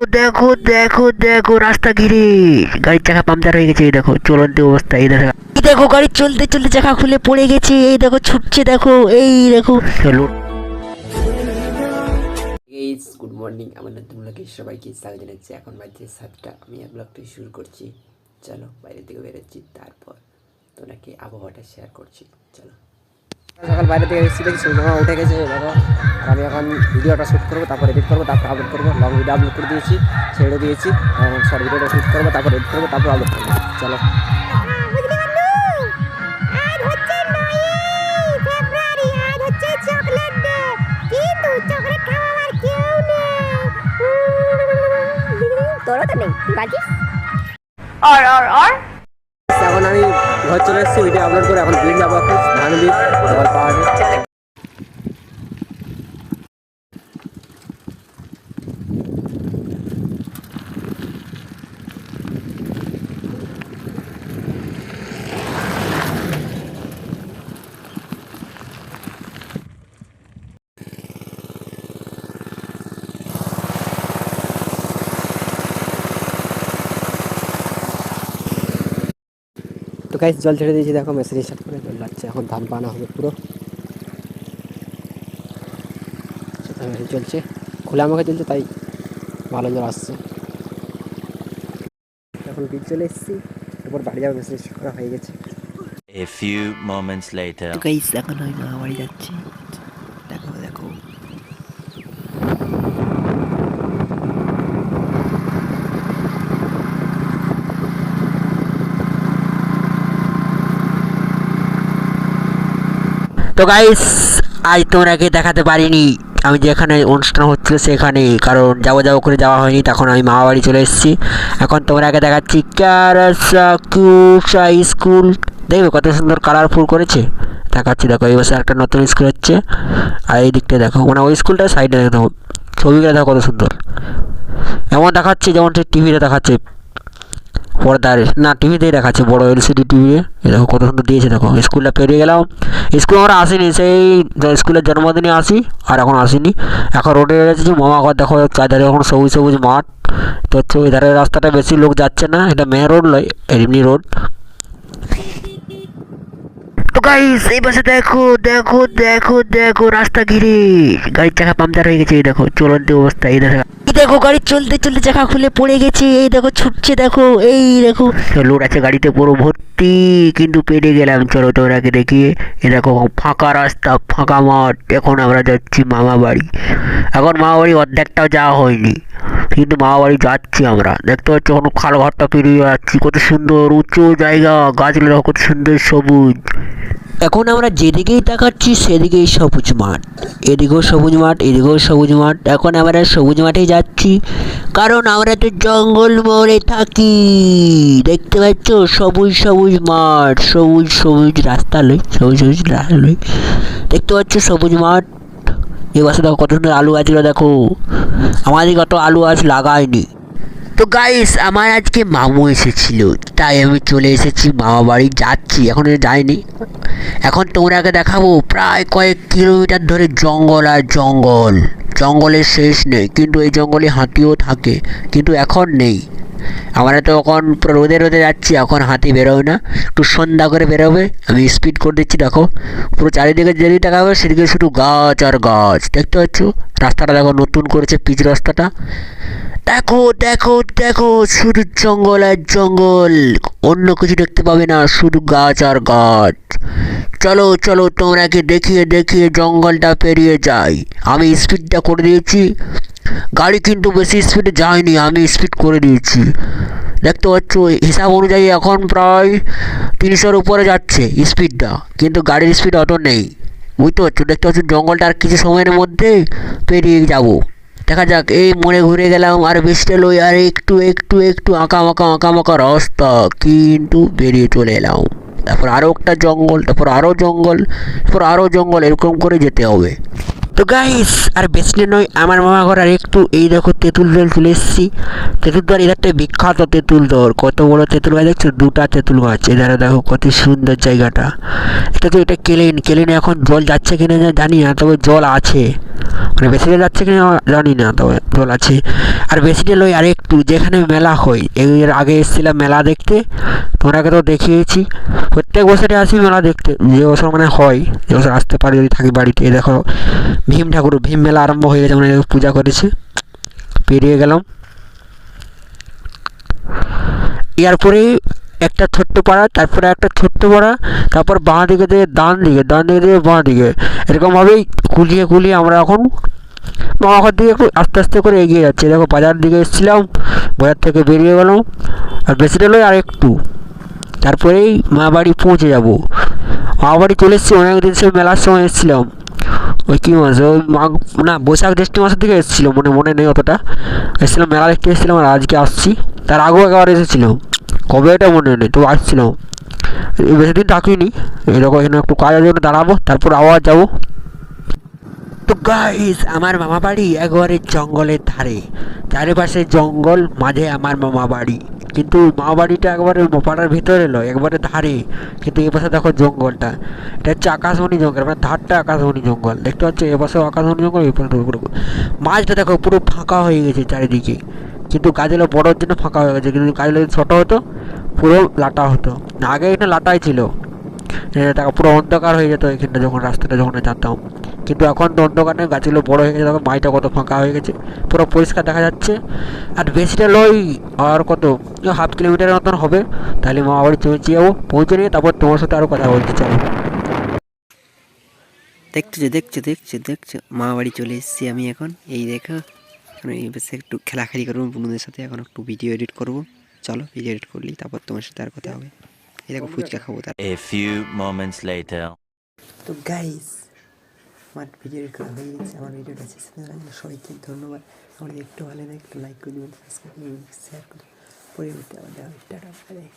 দেখো দেখো দেখো রাস্তা ঘিরে গাড়ির চাকা পাংচার হয়ে গেছে, এই দেখো, চলন্ত অবস্থা, এই দেখো। দেখো গাড়ি চলতে চলতে চাকা খুলে পড়ে গেছে, এই দেখো, ছুটছে, দেখো, এই দেখো। চলো। গুড মর্নিং আমার নতুন ব্লগে সবাইকে স্বাগত জানাচ্ছি। এখন বাজছে সাতটা, আমি এই ব্লগটি শুরু করছি। চলো, বাইরে থেকে বেরোচ্ছি, তারপর তোনাকে আবহাওয়াটা শেয়ার করছি। চলো। সকাল বাইরে থেকে এসেছি দেখি সূর্যমা উঠে গেছে দেখো আর আমি এখন ভিডিওটা শ্যুট করব তারপর এডিট করব তারপর আপলোড করব লং ভিডিও আপলোড করে দিয়েছি ছেড়ে দিয়েছি শর্ট ভিডিওটা শ্যুট করব তারপর এডিট করব তারপর আপলোড করব। চলো। নেই তো নেই তুই এখন আমি ঘর চলে এসেছি ভিডিও আপলোড করে এখন বিল যাব এখন ধান বিল আবার পাওয়া যায় তো গাইস জল ছেড়ে দিয়েছি দেখো মেশিন স্টার্ট করে জল লাগছে এখন ধান পানা হবে পুরো। মেশিন চলছে খোলা আমাকে চলছে তাই ভালো জল আসছে। এখন বীজ চলে এসেছি এরপর বাড়ি যাবে মেশিন স্টার্ট করা হয়ে গেছে। A few moments later. তো গাইস এখন আমি মামা বাড়ি যাচ্ছি দেখো দেখো তো গাইস আজ তোমরাকে দেখাতে পারিনি। আমি যেখানে অনুষ্ঠান হচ্ছিল সেখানে, কারণ যাব যাব করে যাওয়া হয়নি, তখন আমি মামা বাড়ি চলে এসেছি। এখন তোমরাকে দেখাচ্ছি ক্যারাসা স্কুল দেখবে কত সুন্দর কালারফুল করেছে। দেখাচ্ছি, দেখো, এই বছর একটা নতুন স্কুল হচ্ছে। আর এই দিকটা দেখো মানে ওই স্কুলটা সাইডে দেখো, ছবিগুলো দেখো কত সুন্দর। এমন দেখাচ্ছে যেমন ঠিক টিভিতে দেখাচ্ছে। পর্দার না টিভিতেই দেখাচ্ছে, বড় এলসিডি টিভি দেখো কত সুন্দর দিয়েছে, দেখো। স্কুলটা পেরিয়ে গেলাম। স্কুল আমরা আসিনি, সেই স্কুলের জন্মদিনে আসি, আর এখন আসিনি। এখন রোডে এসেছি মামা ঘর দেখো, চারধারে এখন সবুজ সবুজ মাঠ। তো হচ্ছে ওই ধারের রাস্তাটা বেশি লোক যাচ্ছে না, এটা মেন রোড নয়, এমনি রোড তো গাইস এই পাশে দেখো দেখো দেখো দেখো রাস্তা ঘিরে গাড়ির চাকা পাংচার হয়ে গেছে, এই দেখো, চলন্ত অবস্থা, এই দেখো। এই দেখো গাড়ি চলতে চলতে চাকা খুলে পড়ে গেছে, এই দেখো, ছুটছে, দেখো, এই দেখো। লোড আছে গাড়িতে পুরো ভর্তি। কিন্তু পেরে গেলাম। চলো তোরাকে দেখিয়ে। দেখো, ফাঁকা রাস্তা, ফাঁকা মাঠ। এখন আমরা যাচ্ছি মামা বাড়ি। এখন মামা বাড়ি অর্ধেকটাও যাওয়া হয়নি। কিন্তু মামা বাড়ি যাচ্ছি আমরা। দেখতে পাচ্ছি, এখন খাল ঘরটা পেরিয়ে যাচ্ছি। কত সুন্দর, উঁচু জায়গা গাছগুলো কত সুন্দর সবুজ। এখন আমরা যেদিকেই তাকাচ্ছি, সেদিকেই সবুজ মাঠ। এদিকেও সবুজ মাঠ, এদিকেও সবুজ মাঠ। এখন আমরা সবুজ মাঠে যাচ্ছি। কারণ আমরা তো জঙ্গল মোড়ে থাকি। দেখতে পাচ্ছ? সবুজ সবুজ মাঠ। সবুজ সবুজ রাস্তা লই, সবুজ সবুজ রাস্তা লই। দেখতে পাচ্ছ? সবুজ মাঠ। এ বছর দেখো কত সুন্দর আলু গাছগুলো, দেখো। আমাদের কত আলু গাছ লাগায়নি। তো গাইস আমার আজকে মামু এসেছিল। তাই আমি চলে এসেছি মামা বাড়ি যাচ্ছি, এখন যাইনি। এখন তোমরাকে দেখাবো প্রায় কয়েক কিলোমিটার ধরে জঙ্গল আর জঙ্গল। জঙ্গলের শেষ নেই, কিন্তু এই জঙ্গলে হাতিও থাকে, কিন্তু এখন নেই। আমরা তো এখন পুরো রোদে রোদে যাচ্ছি, এখন হাতি বেরোয় না। একটু সন্ধ্যা করে বেরোবে, আমি স্পিড করে দিচ্ছি, দেখো। পুরো চারিদিকে যেদিকে তাকাবে, সেদিকে শুধু গাছ আর গাছ। দেখতে পাচ্ছ? রাস্তাটা দেখো, নতুন করেছে পিচ রাস্তাটা। দেখো দেখো দেখো, শুধু জঙ্গল আর জঙ্গল। অন্য কিছু দেখতে পাবে না, শুধু গাছ আর গাছ। চলো চলো তোমরাকে দেখিয়ে দেখিয়ে জঙ্গলটা পেরিয়ে যাই। আমি স্পিডটা করে দিয়েছি। গাড়ি কিন্তু বেশি স্পিডে যায়নি, আমি স্পিড করে দিয়েছি। দেখতে পাচ্ছ, হিসাব অনুযায়ী এখন প্রায় তিনশোর উপরে যাচ্ছে স্পিডটা কিন্তু গাড়ির স্পিড অত নেই। বুঝতে পারছ? দেখতে পাচ্ছ, জঙ্গলটা আর কিছু সময়ের মধ্যে পেরিয়ে যাব। দেখা যাক, এই মনে ঘুরে গেলাম আর বৃষ্টি লই আর একটু একটু একটু আঁকা মাকা আঁকা মাকা রাস্তা। কিন্তু বেরিয়ে চলে এলাম। তারপর আরও একটা জঙ্গল, তারপর আরও জঙ্গল, তারপর আরও জঙ্গল, এরকম করে যেতে হবে। তো গাইস আর বেশি নয়, আমার মামা ঘর আর একটু এই দেখো তেঁতুল জল তুলে এসেছি। তেঁতুল দর এধারটায় বিখ্যাত তেঁতুল দর কত বড় তেঁতুল গাছ দেখছ? দুটা তেঁতুল গাছ এধারে দেখো কত সুন্দর জায়গাটা। এটা তো এটা কেলেন, কেলেনে এখন জল যাচ্ছে কিনা জানি না, তবে জল আছে। মানে বেশি জল যাচ্ছে কিনা জানি না, তবে জল আছে। আর বেশিটা লই আর একটু যেখানে মেলা হয়, এর আগে এসেছিলাম মেলা দেখতে তোমরাকে তো দেখিয়েছি। প্রত্যেক বছরে আসি মেলা দেখতে। যে বছর মানে হয়, যে বছর আসতে পারি, যদি থাকি বাড়িতে। দেখো, ভীম ঠাকুর, ভীম মেলা আরম্ভ হয়ে গেছে মানে পূজা করেছে। পেরিয়ে গেলাম। এরপরে একটা ছোট্ট পাড়া, তারপরে একটা ছোট্ট পাড়া, তারপর বাঁ দিকে দিয়ে ডান দিকে ডান দিকে দিয়ে বাঁ দিকে। এরকমভাবেই কুলিয়ে কুলিয়ে আমরা এখন মামাঘর দিকে একটু আস্তে আস্তে করে এগিয়ে যাচ্ছে। দেখো, বাজার দিকে এসেছিলাম, বাজার থেকে বেরিয়ে গেলাম। আর বেশি আর একটু তারপরেই মা বাড়ি পৌঁছে যাব। মা বাড়ি চলে এসেছি অনেক দিন সে মেলার সময় এসেছিলাম। ওই কী মাস, ওই মাঘ না, বৈশাখ জ্যৈষ্ঠ মাসের দিকে এসেছিলাম মনে মনে নেই অতটা। এসেছিলাম, মেলা দেখতে এসেছিলাম আর আজকে আসছি। তার আগেও একবার এসেছিলাম। কবে এটা মনে নেই তো আসছিলাম। বেশি দিন থাকিনি। এরকম এখানে একটু কাজের জন্য দাঁড়াবো, তারপর আবার যাব। তো গাইস আমার মামা বাড়ি একবারে জঙ্গলের ধারে। চারিপাশে জঙ্গল, মাঝে আমার মামা বাড়ি কিন্তু মা বাড়িটা একবারে পাড়ার ভিতরে এলো একবারে ধারে। কিন্তু এপাশে পাশে দেখো জঙ্গলটা। এটা হচ্ছে আকাশমণি জঙ্গল মানে ধারটা আকাশমণি জঙ্গল। দেখতে পাচ্ছ এপাশে পাশেও আকাশমণি জঙ্গল এই পাশে মাছটা দেখো পুরো ফাঁকা হয়ে গেছে চারিদিকে। কিন্তু গাছগুলো বড়োর জন্য ফাঁকা হয়ে গেছে, কিন্তু যদি ছোটো হতো, পুরো লাটা হতো। আগে এখানে লাটাই ছিল। দেখো পুরো অন্ধকার হয়ে যেত এখানটা যখন, রাস্তাটা যখন যেতাম কিন্তু এখন তো অন্ধকার নেই গাছগুলো বড় হয়ে গেছে, দেখো মাইটা কত ফাঁকা হয়ে গেছে। পুরো পরিষ্কার দেখা যাচ্ছে। আর বেশিটা লই আর কত হাফ কিলোমিটারের মতন হবে। তাহলে মামা বাড়ি পৌঁছে যাব, পৌঁছে নিয়ে তারপর তোমার সাথে আরও কথা বলতে চাবো। দেখছ দেখছ দেখছ দেখছ, মা বাড়ি চলে এসেছি আমি এখন। এই দেখো এখন এই বসে একটু খেলাখেলি করব, বন্ধুদের সাথে এখন একটু ভিডিও এডিট করব। চলো, ভিডিও এডিট করলি, তারপর তোমার সাথে আর কথা হবে। এই দেখো ফুচকা খাব তার A few moments later. তো গাইস আমার ভিডিও এডিট করা হয়ে গেছে আমার ভিডিওটা শেষ হয়ে গেল সবাইকে ধন্যবাদ আমার একটু ভালো লাগে একটু লাইক করে দেবেন সাবস্ক্রাইব করবেন শেয়ার করবেন পরবর্তী আবার দেখা হবে। Tata bye